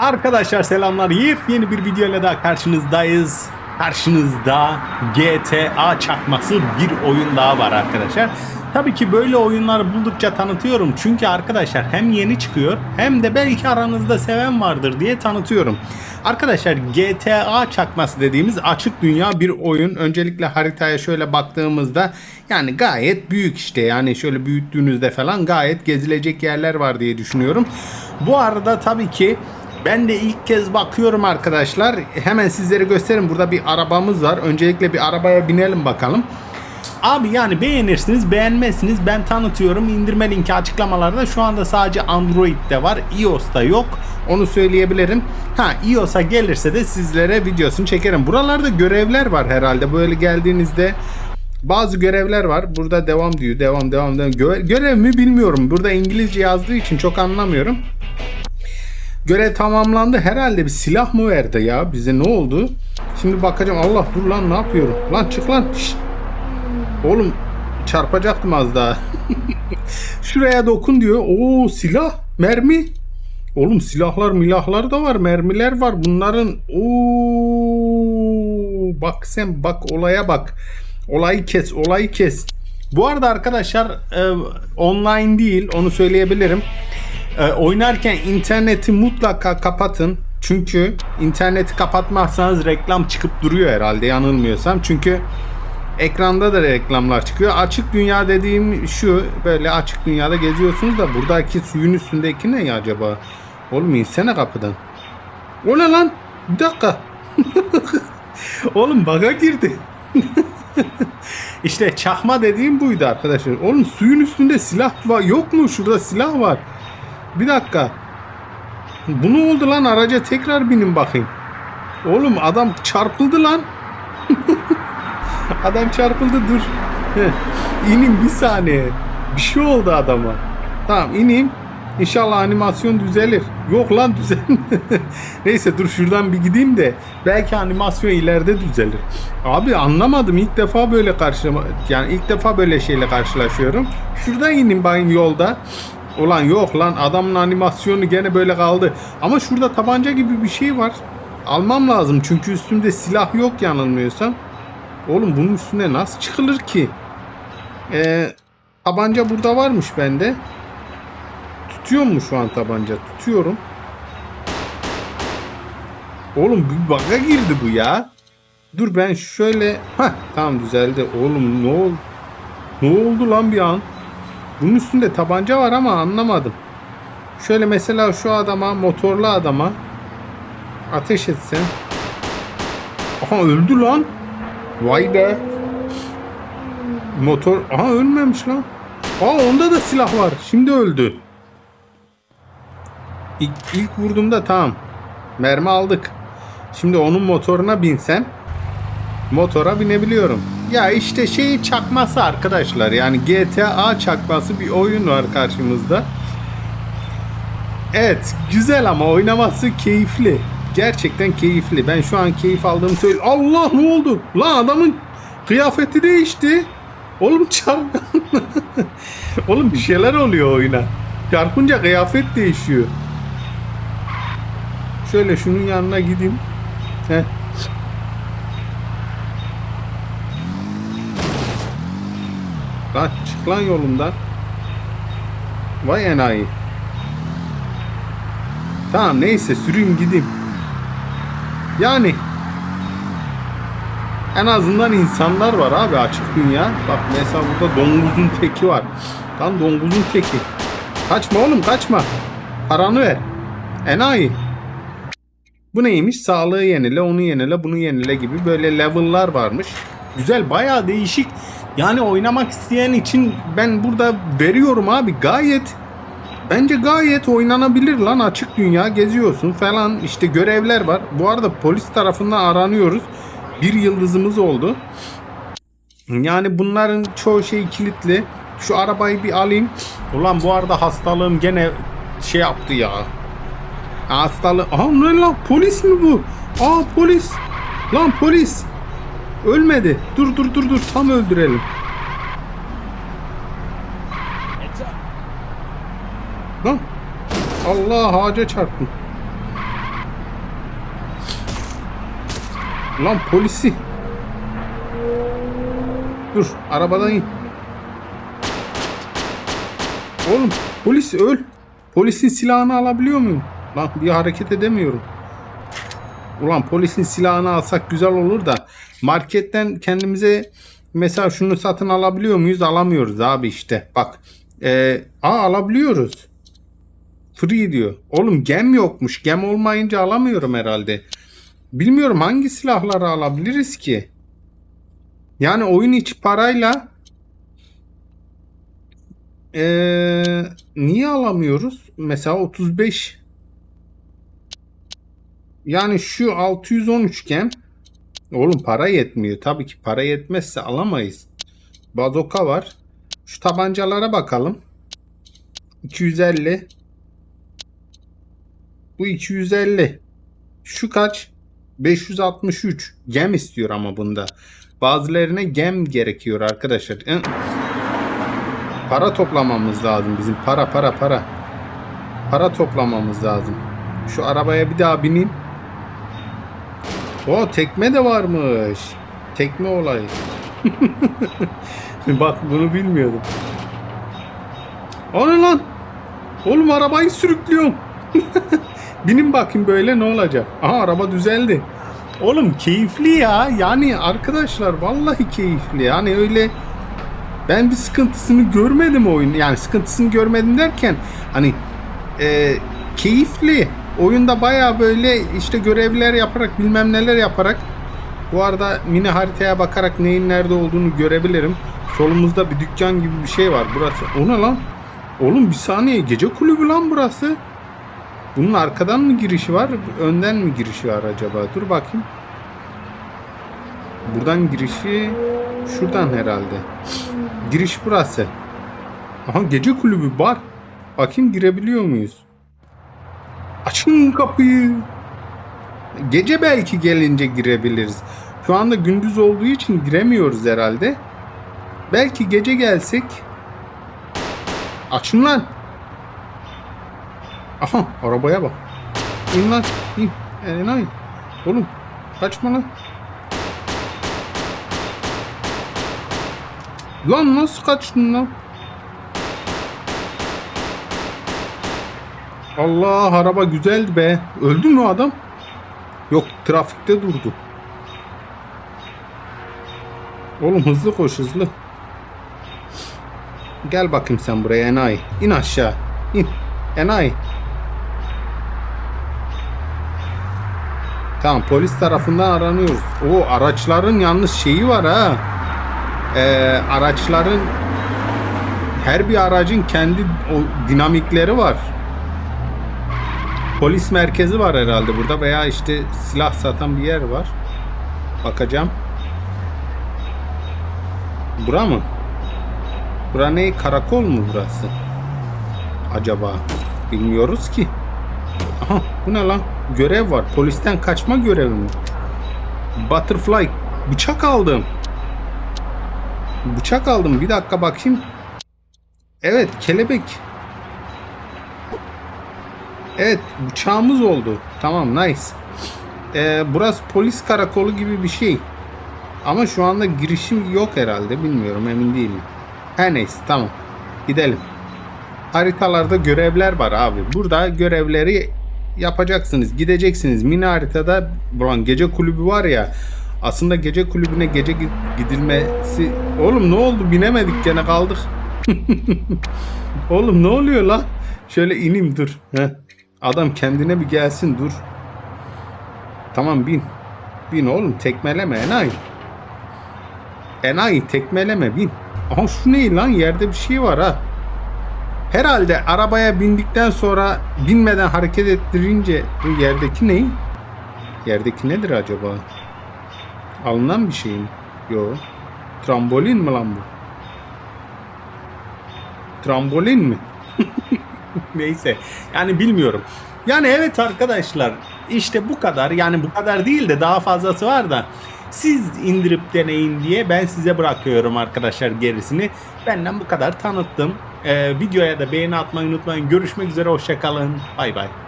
Arkadaşlar selamlar. Yepyeni bir videoyla daha karşınızdayız. Karşınızda GTA çakması bir oyun daha var arkadaşlar. Tabii ki böyle oyunları buldukça tanıtıyorum. Çünkü arkadaşlar hem yeni çıkıyor hem de belki aranızda seven vardır diye tanıtıyorum. Arkadaşlar GTA çakması dediğimiz açık dünya bir oyun. Öncelikle haritaya şöyle baktığımızda yani gayet büyük işte. Yani şöyle büyüttüğünüzde falan gayet gezilecek yerler var diye düşünüyorum. Bu arada tabii ki ben de ilk kez bakıyorum arkadaşlar. Hemen sizlere göstereyim. Burada bir arabamız var. Öncelikle bir arabaya binelim bakalım. Abi yani beğenirsiniz beğenmezsiniz. Ben tanıtıyorum. İndirme linki açıklamalarda. Şu anda sadece Android'de var. iOS'ta yok. Onu söyleyebilirim. Ha iOS'a gelirse de sizlere videosunu çekerim. Buralarda görevler var herhalde. Böyle geldiğinizde bazı görevler var. Burada devam diyor. Devam devam devam. Gö- görev mi bilmiyorum. Burada İngilizce yazdığı için çok anlamıyorum Görev tamamlandı. Herhalde bir silah mı verdi ya? Bize ne oldu? Şimdi bakacağım. Allah dur lan ne yapıyorum? Lan çık lan. Şşt. Oğlum çarpacaktım az daha. Şuraya dokun diyor. Oo silah, mermi. Oğlum silahlar, milahlar da var, mermiler var. Bunların Oo bak sen bak olaya bak. Olayı kes, olayı kes. Bu arada arkadaşlar e, online değil onu söyleyebilirim. E, oynarken interneti mutlaka kapatın. Çünkü interneti kapatmazsanız reklam çıkıp duruyor herhalde yanılmıyorsam. Çünkü ekranda da reklamlar çıkıyor. Açık dünya dediğim şu böyle açık dünyada geziyorsunuz da buradaki suyun üstündeki ne ya acaba? Oğlum insene kapıdan. O ne lan? Bir dakika. Oğlum baga girdi. işte çakma dediğim buydu arkadaşlar. Oğlum suyun üstünde silah var. Yok mu? Şurada silah var. Bir dakika. Bu ne oldu lan? Araca tekrar binin bakayım. Oğlum adam çarpıldı lan. adam çarpıldı dur. İneyim bir saniye. Bir şey oldu adama. Tamam ineyim. İnşallah animasyon düzelir. Yok lan düzelmedi. Neyse dur şuradan bir gideyim de belki animasyon ileride düzelir. Abi anlamadım ilk defa böyle karşıma yani ilk defa böyle şeyle karşılaşıyorum. Şuradan ineyim bakayım yolda. Ulan yok lan adamın animasyonu gene böyle kaldı. Ama şurada tabanca gibi bir şey var. Almam lazım çünkü üstümde silah yok yanılmıyorsam. Oğlum bunun üstüne nasıl çıkılır ki? Ee, tabanca burada varmış bende. Tutuyor mu şu an tabanca? Tutuyorum. Oğlum bir baga girdi bu ya. Dur ben şöyle... Hah tamam düzeldi. Oğlum ne oldu? Ne oldu lan bir an? Bunun üstünde tabanca var ama anlamadım. Şöyle mesela şu adama, motorlu adama ateş etsen. Aha öldü lan. Vay be. Motor... Aha ölmemiş lan. Aa onda da silah var. Şimdi öldü. İlk, ilk vurduğumda tamam. Mermi aldık. Şimdi onun motoruna binsem motora binebiliyorum. Ya işte şeyi çakması arkadaşlar. Yani GTA çakması bir oyun var karşımızda. Evet güzel ama oynaması keyifli. Gerçekten keyifli. Ben şu an keyif aldığımı söyle. Allah ne oldu? Lan adamın kıyafeti değişti. Oğlum çarp. Oğlum bir şeyler oluyor oyuna. Çarpınca kıyafet değişiyor. Şöyle şunun yanına gideyim. Heh. Lan çık lan yolumdan. Vay enayi. Tamam neyse süreyim gideyim. Yani en azından insanlar var abi açık dünya. Bak mesela burada domuzun teki var. Lan domuzun teki. Kaçma oğlum kaçma. Paranı ver. Enayi. Bu neymiş? Sağlığı yenile, onu yenile, bunu yenile gibi böyle level'lar varmış. Güzel, bayağı değişik. Yani oynamak isteyen için ben burada veriyorum abi gayet bence gayet oynanabilir lan açık dünya geziyorsun falan işte görevler var. Bu arada polis tarafından aranıyoruz. Bir yıldızımız oldu. Yani bunların çoğu şey kilitli. Şu arabayı bir alayım. Ulan bu arada hastalığım gene şey yaptı ya. Hastalığı. Aha ne lan polis mi bu? Aa polis. Lan polis. Ölmedi. Dur dur dur dur. Tam öldürelim. Lan. Allah ağaca çarptım. Lan polisi. Dur arabadan in. Oğlum polis öl. Polisin silahını alabiliyor muyum? Lan bir hareket edemiyorum. Ulan polisin silahını alsak güzel olur da marketten kendimize mesela şunu satın alabiliyor muyuz? Alamıyoruz abi işte. Bak. Ee, aa alabiliyoruz. Free diyor. Oğlum gem yokmuş. Gem olmayınca alamıyorum herhalde. Bilmiyorum hangi silahları alabiliriz ki? Yani oyun içi parayla ee, niye alamıyoruz? Mesela 35 yani şu 613 gem oğlum para yetmiyor. Tabii ki para yetmezse alamayız. Bazoka var. Şu tabancalara bakalım. 250 bu 250 şu kaç? 563 gem istiyor ama bunda. Bazılarına gem gerekiyor arkadaşlar. Para toplamamız lazım bizim. Para para para. Para toplamamız lazım. Şu arabaya bir daha bineyim. O tekme de varmış. Tekme olayı. Bak bunu bilmiyordum. O ne lan? Oğlum arabayı sürüklüyorum. Binin bakayım böyle ne olacak. Aha araba düzeldi. Oğlum keyifli ya. Yani arkadaşlar vallahi keyifli. Yani öyle ben bir sıkıntısını görmedim oyun. Yani sıkıntısını görmedim derken hani e, keyifli. Oyunda baya böyle işte görevler yaparak bilmem neler yaparak bu arada mini haritaya bakarak neyin nerede olduğunu görebilirim. Solumuzda bir dükkan gibi bir şey var. Burası. O ne lan? Oğlum bir saniye gece kulübü lan burası. Bunun arkadan mı girişi var? Önden mi girişi var acaba? Dur bakayım. Buradan girişi şuradan herhalde. Giriş burası. Aha gece kulübü var. Bakayım girebiliyor muyuz? Açın kapıyı. Gece belki gelince girebiliriz. Şu anda gündüz olduğu için giremiyoruz herhalde. Belki gece gelsek. Açın lan. Aha arabaya bak. İn lan in. Enayi. Oğlum kaçma lan. Lan nasıl kaçtın lan? Allah araba güzeldi be. Öldü mü adam? Yok trafikte durdu. Oğlum hızlı koş hızlı. Gel bakayım sen buraya enayi. İn aşağı. İn. Enayi. Tamam polis tarafından aranıyoruz. O araçların yalnız şeyi var ha. Ee, araçların her bir aracın kendi o dinamikleri var. Polis merkezi var herhalde burada veya işte silah satan bir yer var. Bakacağım. Bura mı? Bura ne? Karakol mu burası? Acaba? Bilmiyoruz ki. Aha bu ne lan? Görev var. Polisten kaçma görevi mi? Butterfly. Bıçak aldım. Bıçak aldım. Bir dakika bakayım. Evet kelebek. Evet bıçağımız oldu. Tamam nice. Ee, burası polis karakolu gibi bir şey. Ama şu anda girişim yok herhalde. Bilmiyorum emin değilim. Her neyse tamam. Gidelim. Haritalarda görevler var abi. Burada görevleri yapacaksınız. Gideceksiniz. Mini haritada bulan gece kulübü var ya. Aslında gece kulübüne gece gidilmesi... Oğlum ne oldu? Binemedik gene kaldık. Oğlum ne oluyor lan? Şöyle ineyim dur. Heh. Adam kendine bir gelsin dur. Tamam bin. Bin oğlum tekmeleme enayi. Enayi tekmeleme bin. Aha şu ne lan yerde bir şey var ha. Herhalde arabaya bindikten sonra binmeden hareket ettirince bu yerdeki ne? Yerdeki nedir acaba? Alınan bir şey mi? Yo. Trambolin mi lan bu? Trambolin mi? Neyse. Yani bilmiyorum. Yani evet arkadaşlar işte bu kadar. Yani bu kadar değil de daha fazlası var da siz indirip deneyin diye ben size bırakıyorum arkadaşlar gerisini. Benden bu kadar tanıttım. Ee, videoya da beğeni atmayı unutmayın. Görüşmek üzere. Hoşçakalın. Bay bay.